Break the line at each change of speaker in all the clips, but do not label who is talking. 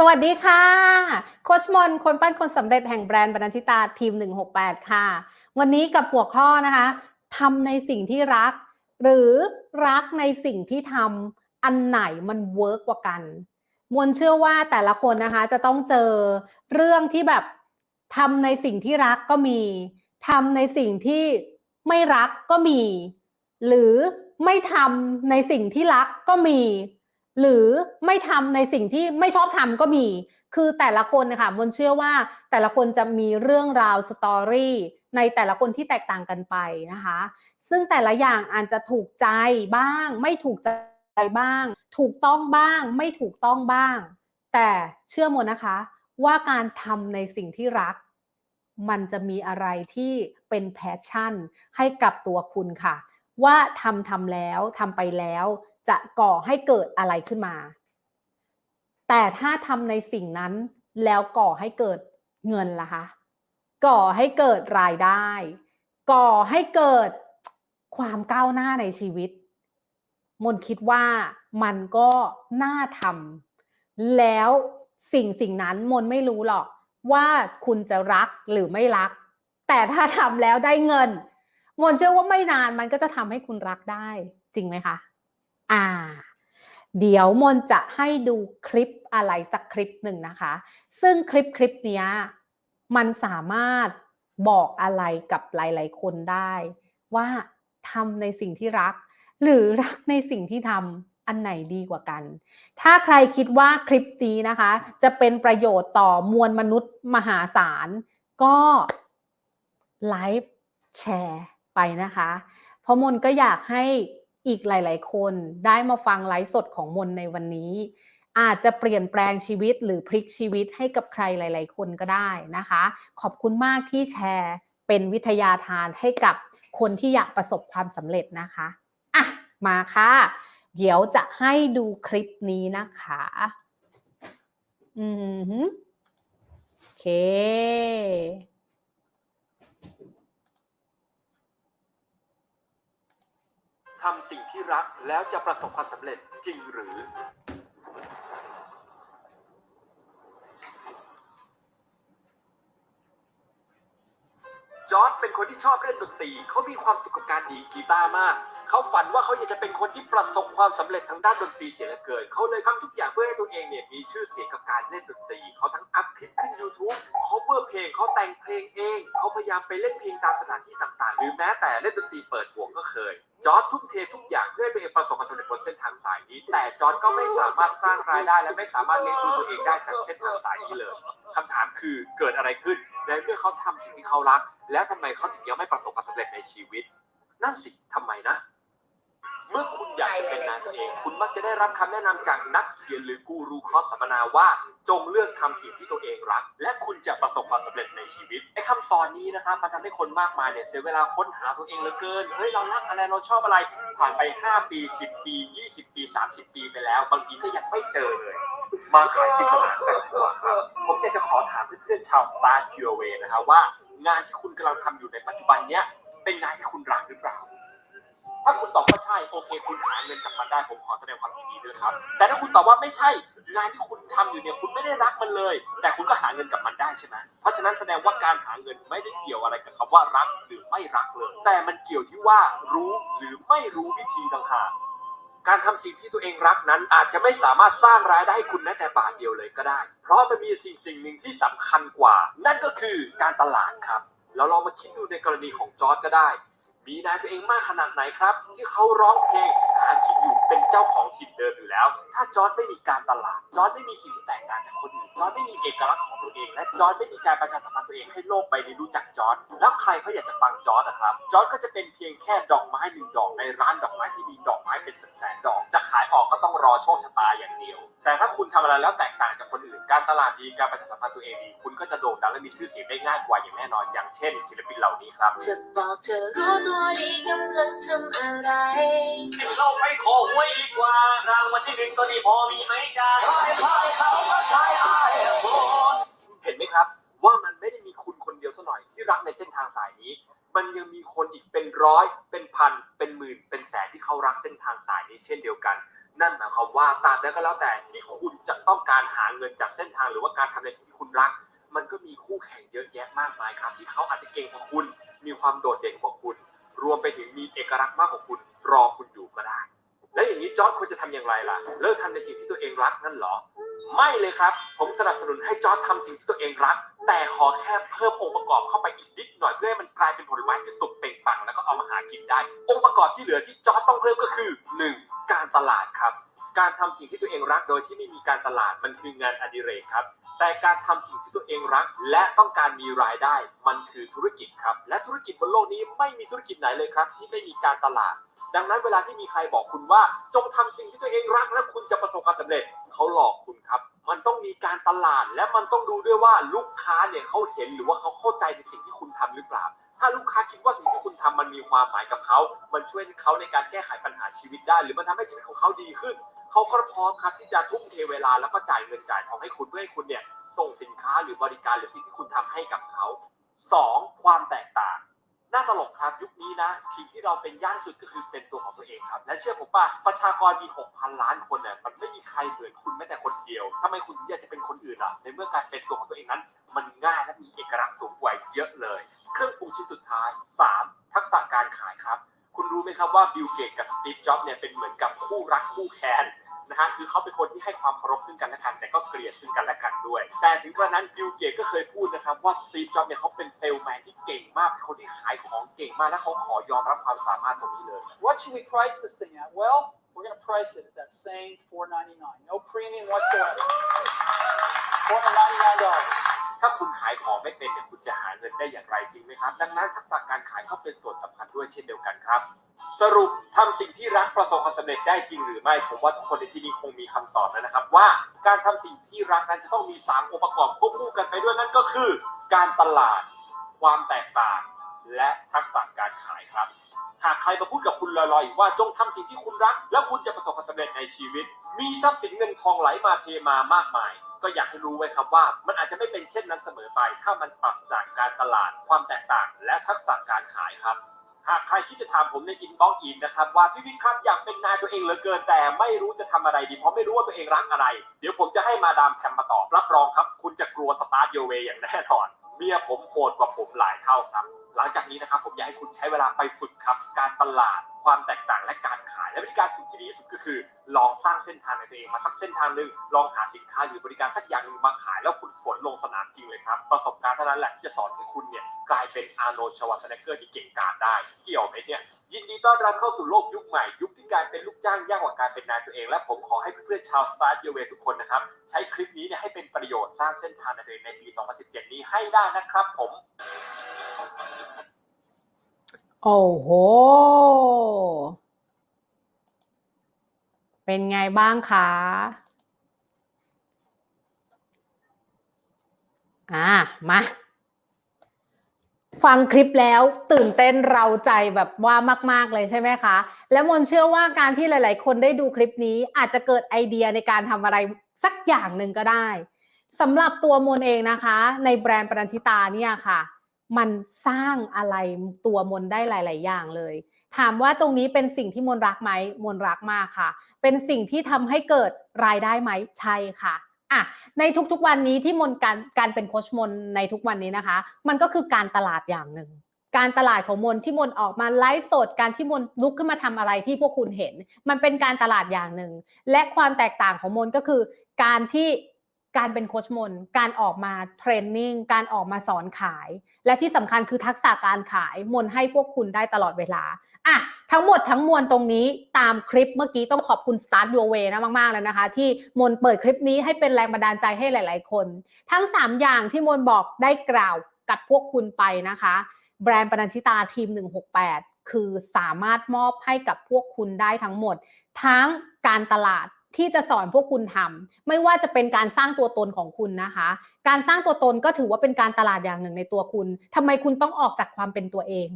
สวัสดีค่ะ โคชมน คนปั้นคนสำเร็จแห่งแบรนด์บรรณชิตาทีม 168 ค่ะ วันนี้กับหัวข้อนะคะทำในสิ่งที่รัก หรือรักในสิ่งที่ทำอันไหนมันเวิร์กกว่ากัน มวลเชื่อว่าแต่ละคนนะคะจะต้องเจอเรื่องที่แบบทำในสิ่งที่รักก็มีทำในสิ่งที่ไม่รักก็มี หรือไม่ทำในสิ่งที่รักก็มี หรือไม่ทำในสิ่งที่ไม่ชอบทำก็มี คือแต่ละคนนะคะมนเชื่อว่าแต่ละคนจะมีเรื่องราวสตอรี่ในแต่ละคนที่แตกต่างกันไปนะคะ ซึ่งแต่ละอย่างอาจจะถูกใจบ้าง ไม่ถูกใจบ้าง ถูกต้องบ้าง ไม่ถูกต้องบ้าง แต่เชื่อมนนะคะ ว่าการทำในสิ่งที่รัก มันจะมีอะไรที่เป็นแพชชั่นให้กับตัวคุณค่ะ ว่าทำทำแล้วทำไปแล้ว จะก่อให้เกิดอะไรขึ้นมา แต่ถ้าทำในสิ่งนั้นแล้วก่อให้เกิดเงินล่ะคะ ก่อให้เกิดรายได้ ก่อให้เกิดความก้าวหน้าในชีวิต มนคิดว่ามันก็น่าทำแล้วสิ่งสิ่งนั้นมนไม่รู้หรอกว่าคุณจะรักหรือไม่รัก แต่ถ้าทำแล้วได้เงิน มนเชื่อว่าไม่นานมันก็จะทำให้คุณรักได้จริงไหมคะ อ่า เดี๋ยวมนจะให้ดูคลิปอะไรสักคลิปหนึ่งนะคะ ซึ่งคลิปคลิปนี้มันสามารถบอกอะไรกับหลาย ๆ คนได้ ว่าทำในสิ่งที่รัก หรือรักในสิ่งที่ทำอันไหนดีกว่ากัน ถ้าใครคิดว่าคลิปนี้นะคะ จะเป็นประโยชน์ต่อมวลมนุษย์มหาศาล ก็ไลฟ์แชร์ไปนะคะ เพราะมนก็อยากให้ อีกหลาย ๆ คนได้มาฟังไลฟ์สดของมนในวันนี้ อาจจะเปลี่ยนแปลงชีวิตหรือพลิกชีวิตให้กับใครหลาย ๆ คนก็ได้นะคะ ขอบคุณมากที่แชร์เป็นวิทยาทานให้กับคนที่อยากประสบความสำเร็จนะคะอะมาค่ะ เดี๋ยวจะให้ดูคลิปนี้นะคะ อือหือโอเค
ทำสิ่งที่รักแล้วจะประสบความสำเร็จจริงหรือ จอร์ดเป็นคนที่ชอบเล่นดนตรี เขามีความสุขกับการดีดกีตาร์มาก เขาฝันว่าเขาอยากจะเป็นคนที่ประสบความสำเร็จทางด้านดนตรีเสียเหลือเกิน เขาเลยทำทุกอย่างเพื่อให้ตัวเองเนี่ยมีชื่อเสียงกับการเล่นดนตรี เขาทั้งอัพคลิปขึ้น YouTube เขาเบอร์เพลงเขาแต่งเพลงเอง เขาพยายามไปเล่นเพลงตามสถานที่ต่างๆ หรือแม้แต่เล่นดนตรีเปิดวงก็เคย จอร์ดทุ่มเททุกอย่างเพื่อให้ตัวเองประสบความสำเร็จบนเส้นทางสายนี้ แต่จอร์ดก็ไม่สามารถสร้างรายได้และไม่สามารถเลี้ยงดูตัวเองได้จากเส้นทางสายนี้เลยคำถามคือเกิดอะไรขึ้นในเมื่อเขาทำสิ่งที่เขารัก แล้วทำไมเขาถึงยังไม่ประสบความสำเร็จในชีวิต นั่นสิทำไมนะ เมื่อคุณอยากจะเป็นนายตัวเอง คุณมักจะได้รับคำแนะนำจากนักเขียนหรือกูรูคอร์สสัมมนาว่า จงเลือกทำสิ่งที่ตัวเองรัก และคุณจะประสบความสำเร็จในชีวิตไอ้คำสอนนี้นะครับมันทำให้คนมากมายเนี่ยเสียเวลาค้นหาตัวเองเหลือเกินเฮ้ยเรารักอะไรเราชอบอะไร ผ่านไป 5 ปี 10 ปี 20 ปี 30 ปีไปแล้ว บางทีก็ยังไม่เจอเลย มาขายปริศนากันดีกว่าครับผมอยากจะขอถามเพื่อนๆชาว Star q w a y นะครับว่างานที่คุณกำลังทำอยู่ในปัจจุบันเนี้ยเป็นงานที่คุณรักหรือเปล่า ถ้าคุณตอบว่าใช่โอเคคุณหาเงินจากมันได้ผมขอแสดงความยินดีด้วยครับ แต่ถ้าคุณตอบว่าไม่ใช่ งานที่คุณทำอยู่เนี่ยคุณไม่ได้รักมันเลย แต่คุณก็หาเงินกับมันได้ใช่ไหมเพราะฉะนั้นแสดงว่าการหาเงินไม่ได้เกี่ยวอะไรกับคำว่ารักหรือไม่รักเลย แต่มันเกี่ยวที่ว่ารู้หรือไม่รู้วิธีต่างหากการทำสิ่งที่ตัวเองรักนั้นอาจจะไม่สามารถสร้างรายได้ให้คุณแม้แต่บาทเดียวเลยก็ได้ เพราะมันมีสิ่งสิ่งหนึ่งที่สำคัญกว่า นั่นก็คือการตลาดครับเราลองมาคิดดูในกรณีของจอร์ดก็ได้ มีนายตัวเองมากขนาดไหนครับ ที่เขาร้องเพลง หากินอยู่เป็นเจ้าของถิ่นเดิมอยู่แล้ว ถ้าจอร์ดไม่มีการตลาด จอร์ดไม่มีสิ่งที่แตกต่างจากคนอื่น จอร์ดไม่มีเอกลักษณ์ของตัวเอง และจอร์ดไม่มีการประชาสัมพันธ์ตัวเองให้โลกใบนี้รู้จักจอร์ดแล้วใครเขาอยากจะฟังจอร์ดนะครับ จอร์ดก็จะเป็นเพียงแค่ดอกไม้หนึ่งดอกในร้านดอกไม้ที่มีดอกไม้เป็นแสนๆดอก จะขายออกก็ต้องรอโชคชะตาอย่างเดียว แต่ถ้าคุณทำอะไรแล้วแตกต่างจากคนอื่น การตลาดดี การประชาสัมพันธ์ตัวเองดี คุณก็จะโด่งดังและมีชื่อเสียงได้ง่ายกว่าอย่างแน่นอน อย่างเช่นศิลปินเหล่านี้ครับ
จะบอกเธอรู้ตัวดีกำลังทำอะไร
เราไปขอหวยดีกว่ารางวัลที่หนึ่งก็ดีพอมีไหมจ๊ะร้อยร้อยเขาก็ใช้ไอโฟน
เห็นไหมครับ ว่ามันไม่ได้มีคุณคนเดียวซะหน่อยที่รักในเส้นทางสายนี้ มันยังมีคนอีกเป็นร้อย เป็นพัน เป็นหมื่น เป็นแสนที่เขารักเส้นทางสายนี้เช่นเดียวกัน นั่นหมายความว่าตราบใดก็แล้วแต่ที่คุณจะต้องการหาเงินจากเส้นทางหรือว่าการทำในสิ่งที่คุณรัก มันก็มีคู่แข่งเยอะแยะมากมายครับ ที่เขาอาจจะเก่งกว่าคุณ มีความโดดเด่นกว่าคุณ รวมไปถึงมีเอกลักษณ์มากกว่าคุณรอคุณอยู่ก็ได้ แล้วอย่างนี้จอร์ดควรจะทำอย่างไรล่ะ เลิกทำในสิ่งที่ตัวเองรักนั่นเหรอ ไม่เลยครับ ผมสนับสนุนให้จอร์ดทำสิ่งที่ตัวเองรัก แต่ขอแค่เพิ่มองค์ประกอบเข้าไปอีกนิดหน่อยเพื่อให้มันกลายเป็นผลไม้ที่สุกเป่งปังแล้วก็เอามาหากินได้ องค์ประกอบที่เหลือที่จอร์ดต้องเพิ่มก็คือ 1. การตลาดครับ การทำสิ่งที่ตัวเองรักโดยที่ไม่มีการตลาดมันคืองานอดิเรกครับ แต่การทำสิ่งที่ตัวเองรัก และต้องการมีรายได้มันคือธุรกิจครับ และธุรกิจบนโลกนี้ไม่มีธุรกิจไหนเลยครับ ที่ไม่มีการตลาด ดังนั้นเวลาที่มีใครบอกคุณว่า จงทำสิ่งที่ตัวเองรัก แล้วคุณจะประสบความสำเร็จเขาหลอกคุณครับ มันต้องมีการตลาด และมันต้องดูด้วยว่าลูกค้าเนี่ยเขาเห็นหรือว่าเขาเข้าใจในสิ่งที่คุณทำหรือเปล่าถ้าลูกค้าคิดว่าสิ่งที่คุณทำมันมีความหมายกับเขา มันช่วยเขาในการแก้ไขปัญหาชีวิตได้ หรือมันทำให้ชีวิตของเขาดีขึ้น เขาก็พร้อมครับที่จะทุ่มเทเวลาแล้วก็จ่ายเงินจ่ายทองให้คุณเพื่อให้คุณเนี่ยส่งสินค้าหรือบริการหรือสิ่งที่คุณทำให้กับเขาสองความแตกต่างน่าตลกครับยุคนี้นะสิ่งที่เราเป็นย่านสุดก็คือเป็นตัวของตัวเองครับ และเชื่อผมป่ะประชากรมี 6,000 ล้านคนเนี่ยมันไม่มีใครเหมือนคุณแม้แต่คนเดียวทำไมคุณอยากจะเป็นคนอื่นล่ะในเมื่อการเป็นตัวของตัวเองนั้น มันง่ายและมีเอกลักษณ์สูงกว่าเยอะเลย เครื่องปรุงชิ้นสุดท้าย 3. ทักษะการขายครับ คุณรู้ไหมครับว่าบิลเกตกับสตีฟจ็อบเนี่ยเป็นเหมือนกับคู่รักคู่แค้นนะฮะคือเขาเป็นคนที่ให้ความเคารพซึ่งกันและกัน แต่ก็เกลียดซึ่งกันและกันด้วย แต่ถึงกระนั้นบิลเกตก็เคยพูดนะครับว่าสตีฟจ็อบเนี่ยเขาเป็นเซลแมนที่เก่งมากเป็นคนที่ขายของเก่งมากและเขาขอยอมรับความสามารถตรงนี้เลย
What should we price this thing at? Well, we're going to price it at that same $4.99. No premium whatsoever. $499.
ถ้าคุณขายของไม่เป็นเนี่ยคุณจะหาเงินได้อย่างไรจริงไหมครับ ดังนั้นทักษะการขายก็เป็นส่วนสำคัญด้วยเช่นเดียวกันครับ สรุปทำสิ่งที่รักประสบความสำเร็จได้จริงหรือไม่ ผมว่าทุกคนในที่นี้คงมีคำตอบแล้วนะครับ ว่าการทำสิ่งที่รักนั้นจะต้องมี 3 องค์ประกอบควบคู่กันไปด้วยนั่นก็คือ การตลาด ความแตกต่าง และทักษะการขายครับ หากใครมาพูดกับคุณลอยๆว่าจงทำสิ่งที่คุณรัก แล้วคุณจะประสบความสำเร็จในชีวิต มีทรัพย์สินเงินทองไหลมาเทมามากมาย ก็อยากให้รู้ไว้ครับว่า มันอาจจะไม่เป็นเช่นนั้นเสมอไป ถ้ามันปราศจากการตลาด ความแตกต่าง และทักษะการขายครับหากใครที่จะถามผมในอินบ็อกซ์อินนะครับว่าพี่วิทย์ครับอยากเป็นนายตัวเองเหลือเกินแต่ไม่รู้จะทำอะไรดีเพราะไม่รู้ว่าตัวเองรักอะไร เดี๋ยวผมจะให้มาดามแพมมาตอบรับรองครับ คุณจะกลัวสตาร์ทโยเวอย่างแน่นอนเมียผมโหดกว่าผมหลายเท่าครับ หลังจากนี้นะครับผมอยากให้คุณใช้เวลาไปฝึกครับการตลาดความแตกต่างและการขาย และวิธีการฝึกที่ดีที่สุดก็คือ ลองสร้างเส้นทางในตัวเองมาสักเส้นทางหนึ่งลองหาสินค้าหรือบริการสักอย่างหนึ่งมาขายแล้วฝึกฝนลงสนามจริงเลยครับ ประสบการณ์เท่านั้นแหละที่จะสอนให้คุณเนี่ยกลายเป็นอาร์โนชวาสเนเกอร์ที่เก่งกาจได้เกี่ยวไหมเนี่ยยินดีต้อนรับเข้าสู่โลกยุคใหม่ ยุคที่การเป็นลูกจ้างยากกว่าการเป็นนายตัวเอง และผมขอให้เพื่อนๆชาวสตาร์ทเยเวทุกคนนะครับใช้คลิปนี้เนี่ยให้เป็นประโยชน์สร้างเส้นทางในตัวเองในปี 2017 นี้ให้ได้นะครับผม
โอ้โห เป็นไงบ้างคะ อ่า มา ฟังคลิปแล้วตื่นเต้นเราใจแบบว่ามาก ๆ เลยใช่ไหมคะ และมนเชื่อว่าการที่หลาย ๆ คนได้ดูคลิปนี้อาจจะเกิดไอเดียในการทำอะไรสักอย่างหนึ่งก็ได้สำหรับตัวมนเองนะคะ ในแบรนด์ปรัญชิตาเนี่ยค่ะ มันสร้างอะไรตัวมนได้หลาย ๆ อย่างเลย ถามว่าตรงนี้เป็นสิ่งที่มนรักไหมมนรักมากค่ะ เป็นสิ่งที่ทำให้เกิดรายได้ไหมใช่ค่ะอะในทุกๆวันนี้ที่มนการการเป็นโคชมนในทุกวันนี้นะคะ มันก็คือการตลาดอย่างหนึ่งการตลาดของมนที่มนออกมาไลฟ์สดการที่มนลุกขึ้นมาทำอะไรที่พวกคุณเห็น มันเป็นการตลาดอย่างหนึ่งและความแตกต่างของมนก็คือ การที่ การเป็นโคชมน การออกมาเทรนนิ่ง การออกมาสอนขาย และที่สำคัญคือทักษะการขายมนให้พวกคุณได้ตลอดเวลาอะทั้งหมดทั้งมวลตรงนี้ตามคลิปเมื่อกี้ต้องขอบคุณ Start Your Way นะมาก ๆ เลยนะคะ ที่มนเปิดคลิปนี้ให้เป็นแรงบันดาลใจให้หลาย ๆ คน ทั้ง 3 อย่างที่มนบอกได้กล่าวกับพวกคุณไปนะคะ แบรนด์ปนัญชิตาทีม 168 คือสามารถมอบให้กับพวกคุณได้ทั้งหมด ทั้งการตลาด ที่จะสอนพวกคุณทำไม่ว่าจะเป็นการสร้างตัวตนของคุณนะคะ การสร้างตัวตนก็ถือว่าเป็นการตลาดอย่างหนึ่งในตัวคุณทำไมคุณต้องออกจากความเป็นตัวเอง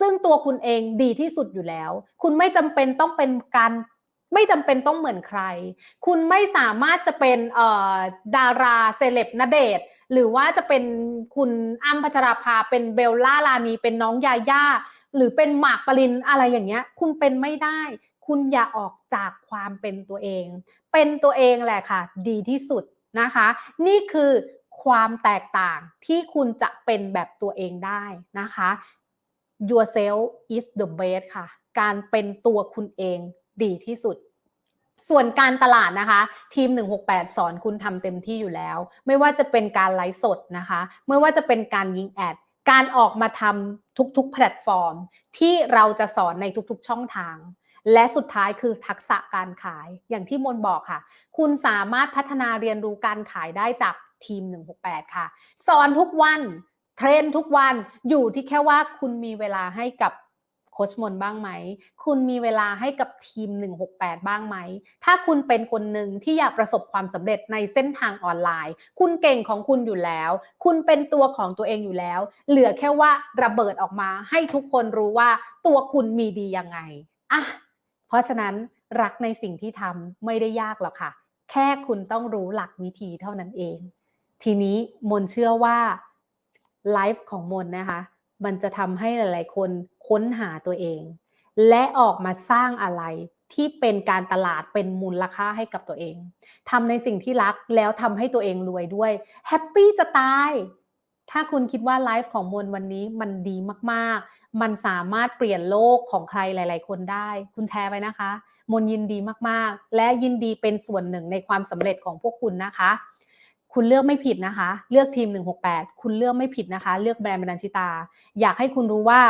ซึ่งตัวคุณเองดีที่สุดอยู่แล้ว คุณไม่จำเป็นต้องเป็นการไม่จำเป็นต้องเหมือนใคร คุณไม่สามารถจะเป็นเอ่อดาราเซเลบนเดชน์หรือว่าจะเป็นคุณอ้ำพัชราภาเป็นเบลล่าลานีเป็นน้องยาย่าหรือเป็นหมากปรินอะไรอย่างเงี้ย คุณเป็นไม่ได้ คุณอย่าออกจากความเป็นตัวเอง เป็นตัวเองแหละค่ะ ดีที่สุดนะคะ นี่คือความแตกต่างที่คุณจะเป็นแบบตัวเองได้นะคะ yourself is the best ค่ะ การเป็นตัวคุณเองดีที่สุดส่วนการตลาดนะคะ ทีม 168 สอนคุณทำเต็มที่อยู่แล้ว ไม่ว่าจะเป็นการไลฟ์สดนะคะ ไม่ว่าจะเป็นการยิงแอด การออกมาทำทุกๆ แพลตฟอร์ม ที่เราจะสอนในทุกๆ ช่องทาง และสุดท้ายคือทักษะการขายอย่างที่มนบอกค่ะ คุณสามารถพัฒนาเรียนรู้การขายได้จากทีม 168 ค่ะ สอนทุกวันเทรนทุกวันอยู่ที่แค่ว่าคุณมีเวลาให้กับโคชมนบ้างไหม คุณมีเวลาให้กับทีม 168 บ้างไหม ถ้าคุณเป็นคนหนึ่งที่อยากประสบความสำเร็จในเส้นทางออนไลน์ คุณเก่งของคุณอยู่แล้ว คุณเป็นตัวของตัวเองอยู่แล้ว เหลือแค่ว่าระเบิดออกมาให้ทุกคนรู้ว่าตัวคุณมีดียังไง อะ เพราะฉะนั้นรักในสิ่งที่ทำไม่ได้ยากหรอกค่ะ แค่คุณต้องรู้หลักวิธีเท่านั้นเอง ทีนี้มนเชื่อว่าไลฟ์ของมนนะคะ มันจะทำให้หลาย ๆ คนค้นหาตัวเอง และออกมาสร้างอะไรที่เป็นการตลาดเป็นมูลค่าให้กับตัวเองทำในสิ่งที่รักแล้วทำให้ตัวเองรวยด้วยแฮปปี้จะตาย ถ้าคุณคิดว่าไลฟ์ของมนวันนี้มันดีมาก มันสามารถเปลี่ยนโลกของใครหลาย ๆ คนได้ คุณแชร์ไปนะคะ มนยินดีมากๆ และยินดีเป็นส่วนหนึ่งในความสำเร็จของพวกคุณนะคะ คุณเลือกไม่ผิดนะคะ เลือกทีม 168 คุณเลือกไม่ผิดนะคะ เลือกแบรนด์บรรณชิตา อยากให้คุณรู้ว่า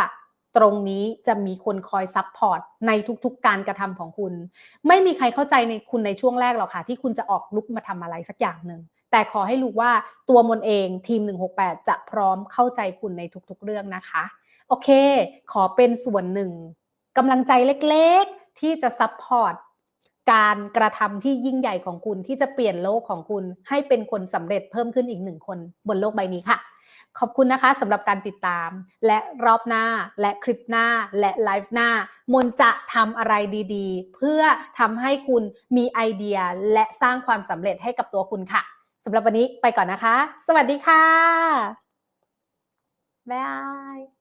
ตรงนี้จะมีคนคอยซัพพอร์ตในทุกๆ การกระทำของคุณ ไม่มีใครเข้าใจในคุณในช่วงแรกหรอกค่ะ ที่คุณจะออกลุกมาทำอะไรสักอย่างหนึ่งแต่ขอให้รู้ว่าตัวมนเองทีม 168 จะพร้อมเข้าใจคุณในทุกๆ เรื่องนะคะ โอเค ขอเป็นส่วนหนึ่งกำลังใจเล็กๆ ที่จะซัพพอร์ตการกระทำที่ยิ่งใหญ่ของคุณที่จะเปลี่ยนโลกของคุณ ให้เป็นคนสำเร็จเพิ่มขึ้นอีกหนึ่งคนบนโลกใบนี้ค่ะ ขอบคุณนะคะสำหรับการติดตาม และรอบหน้าและคลิปหน้าและไลฟ์หน้ามนจะทำอะไรดีๆ เพื่อทำให้คุณมีไอเดียและสร้างความสำเร็จให้กับตัวคุณค่ะสำหรับวันนี้ไปก่อนนะคะ สวัสดีค่ะบ๊ายบาย